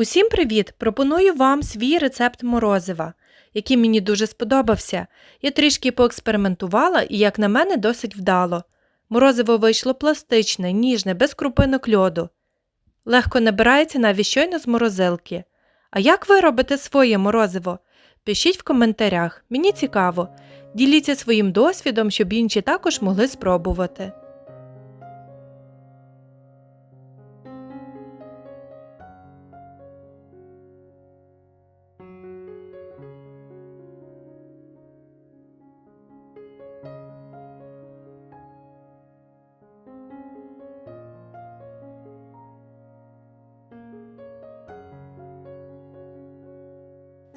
Усім привіт! Пропоную вам свій рецепт морозива, який мені дуже сподобався. Я трішки поекспериментувала і, як на мене, досить вдало. Морозиво вийшло пластичне, ніжне, без крупинок льоду. Легко набирається навіть щойно з морозилки. А як ви робите своє морозиво? Пишіть в коментарях, мені цікаво. Діліться своїм досвідом, щоб інші також могли спробувати.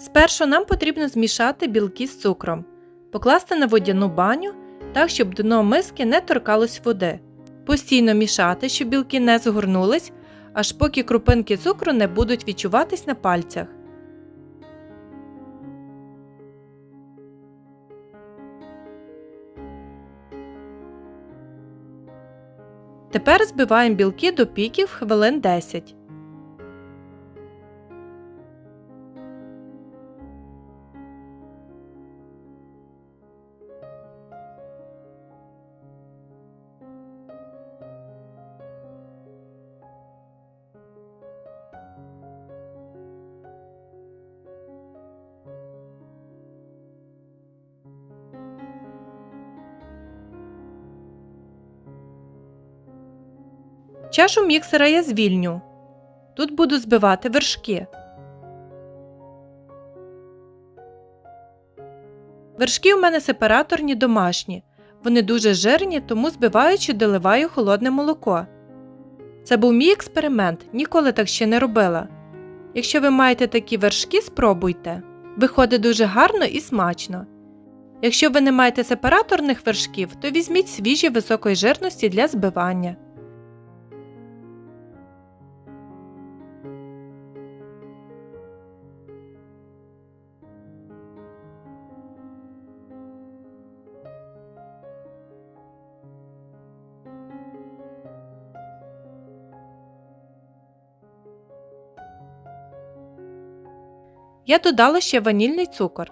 Спершу нам потрібно змішати білки з цукром, покласти на водяну баню так, щоб дно миски не торкалось води. Постійно мішати, щоб білки не згорнулись, аж поки крупинки цукру не будуть відчуватись на пальцях. Тепер збиваємо білки до піків хвилин 10. Чашу міксера я звільню. Тут буду збивати вершки. Вершки у мене сепараторні домашні. Вони дуже жирні, тому збиваючи доливаю холодне молоко. Це був мій експеримент, ніколи так ще не робила. Якщо ви маєте такі вершки, спробуйте. Виходить дуже гарно і смачно. Якщо ви не маєте сепараторних вершків, то візьміть свіжі високої жирності для збивання. Я додала ще ванільний цукор.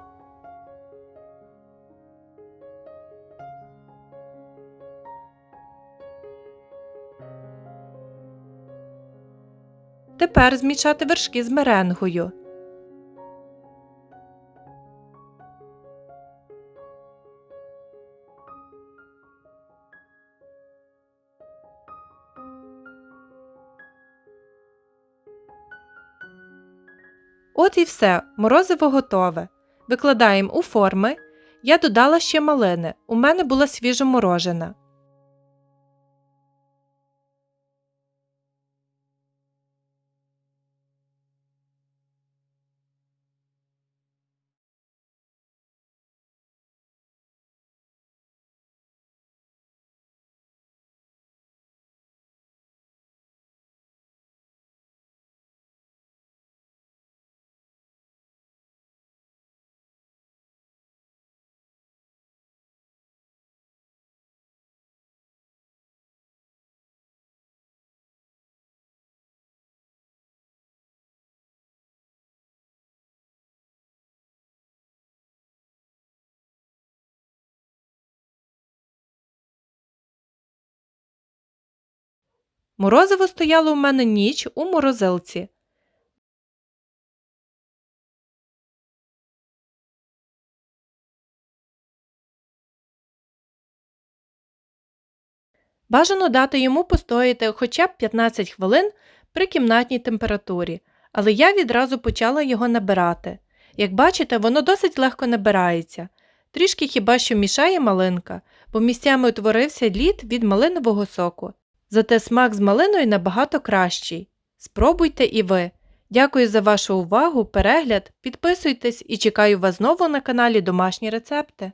Тепер змішати вершки з меренгою. От і все, морозиво готове. Викладаємо у форми. Я додала ще малини. У мене була свіжоморожена. Морозиво стояло у мене ніч у морозилці. Бажано дати йому постояти хоча б 15 хвилин при кімнатній температурі, але я відразу почала його набирати. Як бачите, воно досить легко набирається. Трішки хіба що мішає малинка, бо місцями утворився лід від малинового соку. Зате смак з малиною набагато кращий. Спробуйте і ви. Дякую за вашу увагу, перегляд, підписуйтесь і чекаю вас знову на каналі Домашні рецепти.